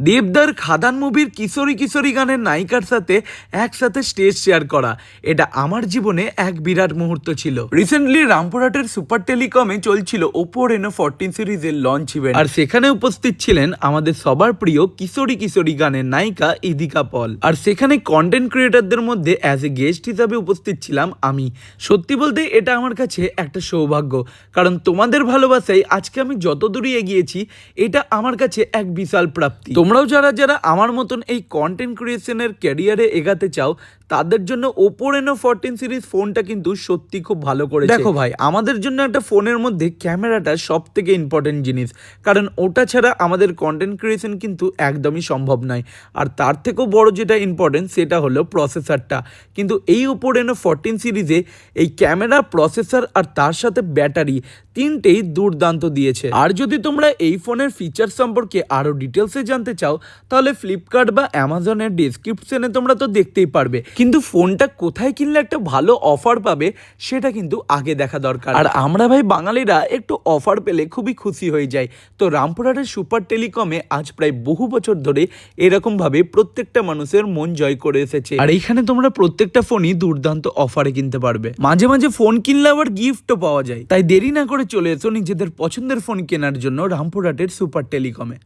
দেবদার খাদান মুভির কিশোরী কিশোরী গানের নায়িকার সাথে একসাথে স্টেজ শেয়ার করা। এটা আমার জীবনে এক বিরাট মুহূর্ত ছিল। রিসেন্টলি রামপুরহাটের সুপার টেলিকমে চলছিল ওপো রেনো ফোরটিন সিরিজের লঞ্চ ইভেন্ট আর সেখানে উপস্থিত ছিলেন আমাদের সবার প্রিয় কিশোরী কিশোরী গানের নায়িকা ইদিকা পল। আর সেখানে কন্টেন্ট ক্রিয়েটারদের মধ্যে অ্যাজ এ গেস্ট হিসাবে উপস্থিত ছিলাম আমি। সত্যি বলতে এটা আমার কাছে একটা সৌভাগ্য। কারণ তোমাদের ভালোবাসায় আজকে আমি যত দূরই এগিয়েছি, এটা আমার কাছে এক বিশাল প্রাপ্তি। তোমরাও যারা যারা আমার মতন এই কন্টেন্ট ক্রিয়েশনের ক্যারিয়ারে এগাতে চাও তাদের জন্য ওপো রেনো ফোরটিন সিরিজ ফোনটা কিন্তু সত্যি খুব ভালো করে দেখো ভাই, আমাদের জন্য একটা ফোনের মধ্যে ক্যামেরাটা সব থেকে ইম্পর্টেন্ট জিনিস। কারণ ওটা ছাড়া আমাদের কন্টেন্ট ক্রিয়েশন কিন্তু একদমই সম্ভব নয়। আর তার থেকেও বড় যেটা ইম্পর্টেন্ট সেটা হলো প্রসেসরটা কিন্তু এই ওপো রেনো ফোরটিন সিরিজে এই ক্যামেরা প্রসেসর আর তার সাথে ব্যাটারি তিনটেই দুর্দান্ত দিয়েছে। আর যদি তোমরা এই ফোনের ফিচার সম্পর্কে আরও ডিটেলসে জানতে চাও, তাহলে ফ্লিপকার্ট বা অ্যামাজনের ডিসক্রিপশনে তোমরা তো দেখতেই পারবে। কিন্তু ফোনটা কোথায় কিনলে একটা ভালো অফার পাবে সেটা কিন্তু আগে দেখা দরকার। আর আমরা ভাই বাঙালিরা একটু অফার পেলে খুবই খুশি হয়ে যাই। তো রামপুরহাটের সুপার টেলিকমে আজ প্রায় বহু বছর ধরে এরকমভাবে প্রত্যেকটা মানুষের মন জয় করে এসেছে। আর এইখানে তোমরা প্রত্যেকটা ফোনই দুর্দান্ত অফারে কিনতে পারবে। মাঝে মাঝে ফোন কিনলে আবার গিফটও পাওয়া যায়। তাই দেরি না করে চলে এসো নিজেদের পছন্দের ফোন কেনার জন্য রামপুরহাটের সুপার টেলিকমে।